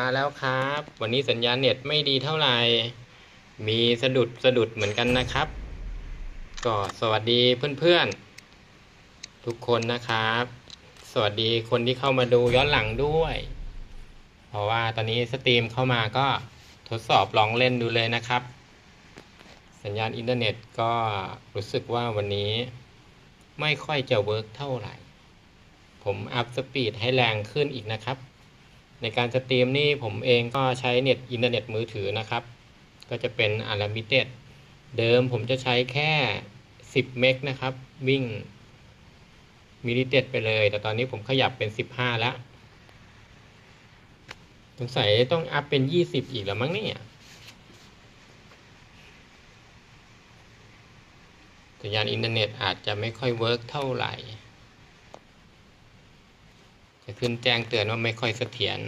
มาแล้วครับ วันนี้สัญญาณเน็ตไม่ดีเท่าไหร่ มีสะดุดสะดุดเหมือนกันนะครับ ก็สวัสดีเพื่อนๆ ทุกคนนะครับ สวัสดีคนที่เข้ามาดูย้อนหลังด้วย เพราะว่าตอนนี้สตรีมเข้ามาก็ทดสอบลองเล่นดูเลยนะครับ สัญญาณอินเทอร์เน็ตก็รู้สึกว่าวันนี้ไม่ค่อยจะเวิร์กเท่าไหร่ ผมอัพสปีดให้แรงขึ้นอีกนะครับ ในการสตรีมนี่ผมเองก็ใช้เน็ตอินเทอร์เน็ตมือถือนะครับ ก็จะเป็น Unlimited เดิมผมจะใช้แค่ 10 เมกนะครับ วิ่งมิลิเต็ดไปเลย แต่ตอนนี้ผมขยับเป็น 15 แล้วสงสัยต้องอัพเป็น 20 อีกแล้วมั้งเนี่ยสัญญาณอินเทอร์เน็ตอาจจะไม่ค่อยเวิร์กเท่าไหร่ จะขึ้นแจ้งเตือนว่าไม่ค่อยเสถียร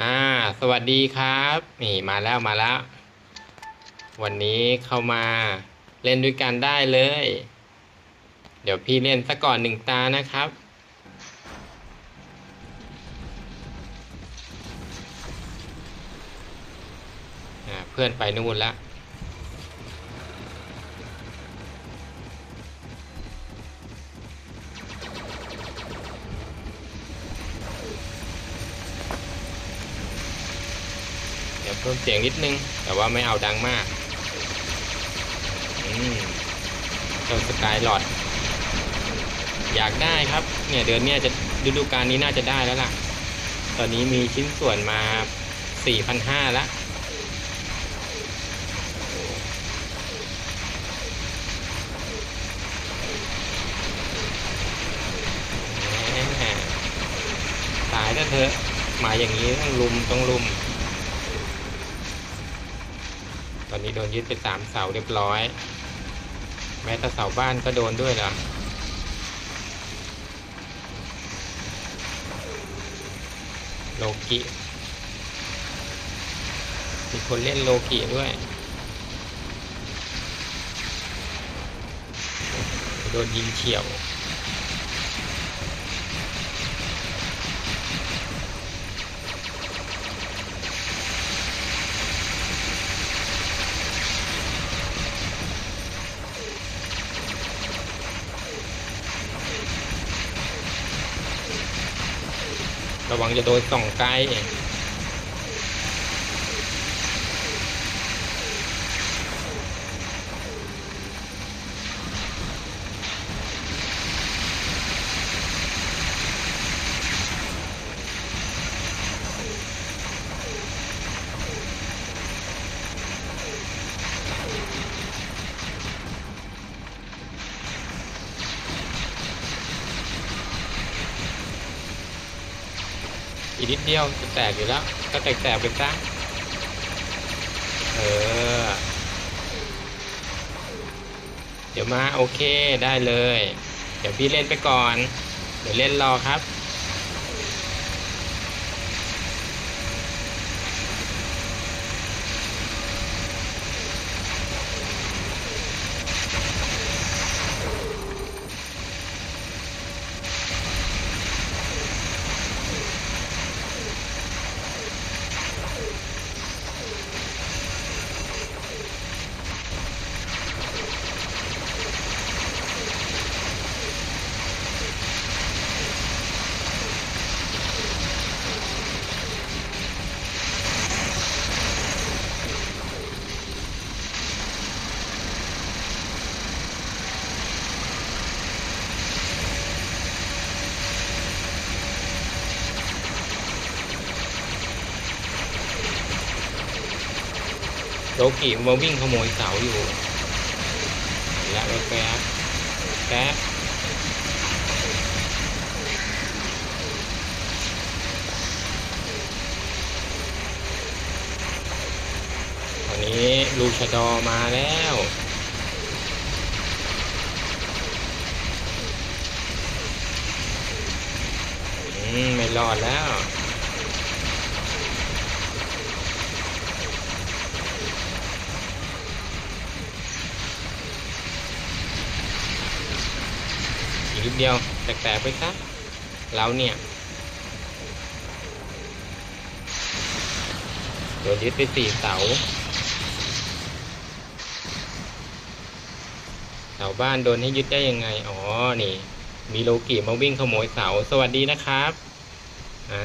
อ่า สวัสดีครับ นี่มาแล้วมาแล้ว วันนี้เข้ามาเล่นด้วยกันได้เลย เดี๋ยวพี่เล่นซะก่อนหนึ่งตานะครับเพื่อนไปนู่นละเดี๋ยว เพิ่มเสียงนิดนึง แต่ว่าไม่เอาดังมากอืมเจ้าสกายหลอดอยากได้ครับ เนี่ยเดือนนี้จะฤดูกาลนี้น่าจะได้แล้วล่ะ ตอนนี้มีชิ้นส่วนมา 4,500แล้วตายแล้วเธอมาอย่างนี้ต้องลุมต้องลุม นี้โดนยึดไปสามเสาเรียบร้อย แม้แต่เสาบ้านก็โดนด้วยเหรอโลกิมีคนเล่นโลกิด้วย โดนยิงเฉียว ระวังจะโดนส่องไกล อีกนิดเดียวจะแตกอยู่แล้ว ก็แตกแตกไปซะเออ เดี๋ยวมาโอเคได้เลย เดี๋ยวพี่เล่นไปก่อน เดี๋ยวเล่นรอครับ โลกิมาวิ่งขโมยเสาอยู่และแป๊บแป๊บตอนนี้ลูชาดอมาแล้วอืมไม่รอดแล้ว นิดเดียวแตกๆไปซะเราเนี่ยโดนยึดไปสี่เสาเสาบ้านโดนให้ยึดได้ยังไง อ๋อ นี่ มีโลกิมาวิ่งขโมยเสา สวัสดีนะครับ อ่า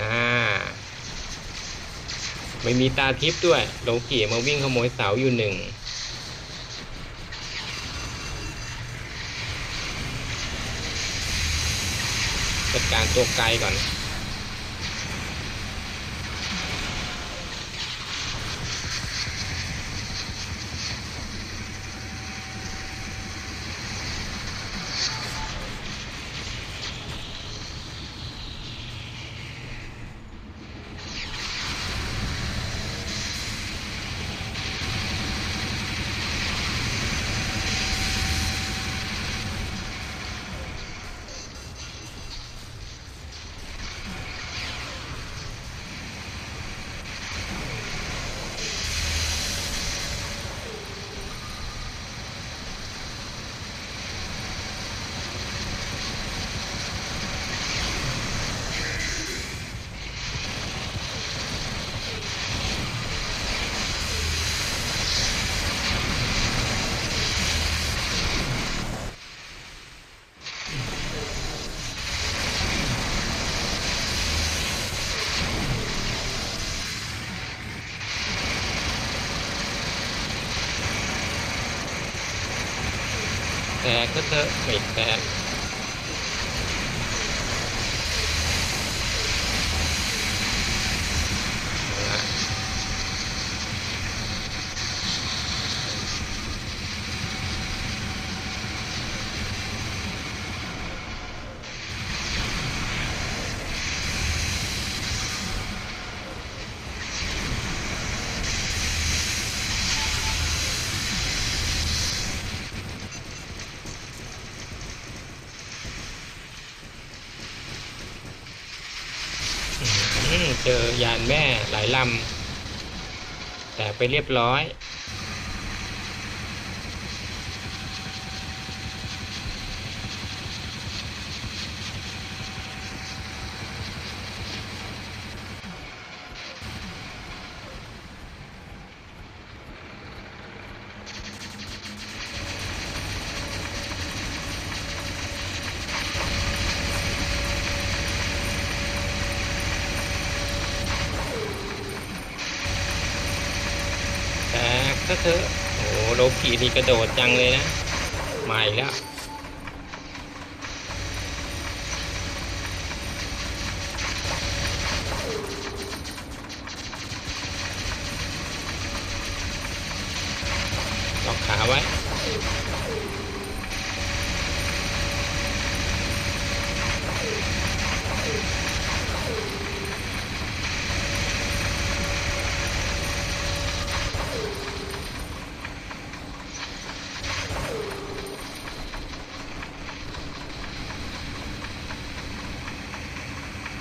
ไม่มีตาทิพย์ด้วย โลกิมาวิ่งขโมยเสาอยู่หนึ่ง จัดการตัวไกลก่อน แต่ก็เเจอยานแม่หลายลำแต่ไปเรียบร้อย ก็เถอะโอ้โลกีนี่กระโดดจังเลยนะมาอีกแล้ว ล็อกขาไว้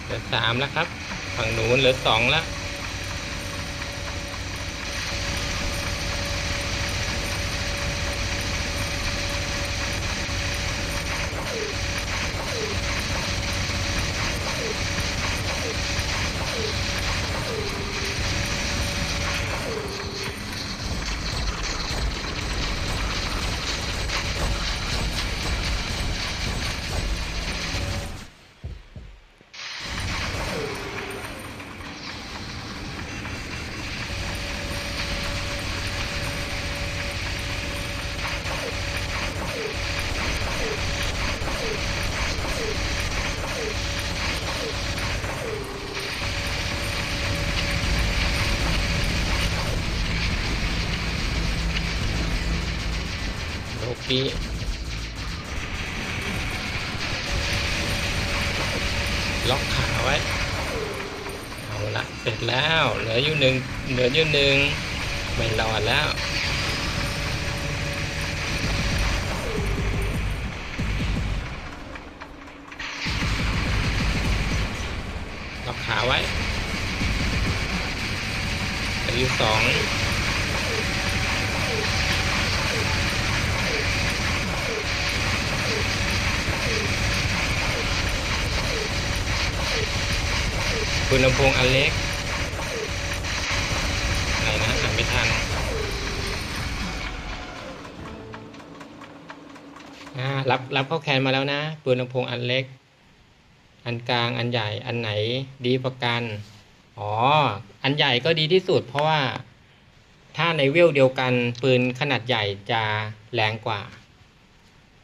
เหลือ สามแล้วครับ ฝั่งนู้นเหลือสองแล้ว โลกีล็อกขาไว้ เอาละเสร็จแล้ว เหลืออยู่หนึ่งเหลืออยู่หนึ่งไม่รอดแล้ว ล็อกขาไว้เหลืออยู่สอง ปืนลำโพงอันเล็กอะไรนะอ่านไม่ทันรับรับเข้าแคนมาแล้วนะ ปืนลำโพงอันเล็ก อันกลางอันใหญ่อันไหนดีประกัน อ๋อ อันใหญ่ก็ดีที่สุด เพราะว่าถ้าในเวลเดียวกัน ปืนขนาดใหญ่จะแรงกว่า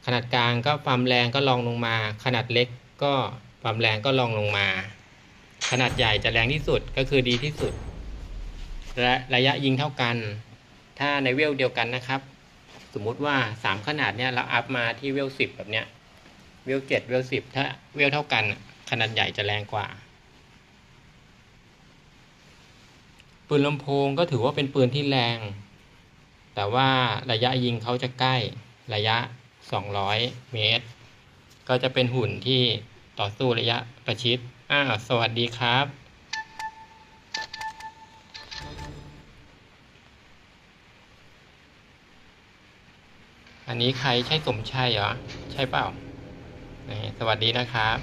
ขนาดกลางก็ความแรงก็ลองลงมา ขนาดเล็กก็ความแรงก็ลองลงมา ขนาดใหญ่จะแรงที่สุดก็คือดีที่สุด และระยะยิงเท่ากัน ถ้าในเวลเดียวกันนะครับ สมมุติว่าสามขนาดเนี้ยเราอัพมาที่เวลสิบแบบเนี้ยเวลเจ็ดเวลสิบถ้าเวลเท่ากันขนาดใหญ่จะแรงกว่า ปืนลำโพงก็ถือว่าเป็นปืนที่แรง แต่ว่าระยะยิงเขาจะใกล้ระยะ 200 เมตร ก็จะเป็นหุ่นที่ต่อสู้ระยะประชิด อ้าวสวัสดีครับ อันนี้ใครใช่สมชัยเหรอ ใช่เปล่าสวัสดีนะครับ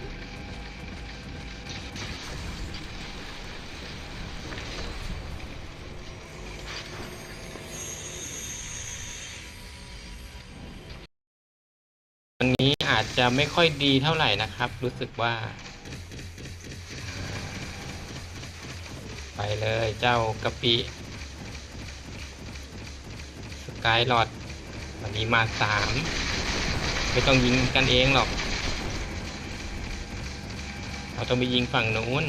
วันนี้อาจจะไม่ค่อยดีเท่าไหร่นะครับ รู้สึกว่า ไปเลยเจ้ากะปิสกายหลอดวันนี้มาสามไม่ต้องยิงกันเองหรอก เราต้องไปยิงฝั่งนู้น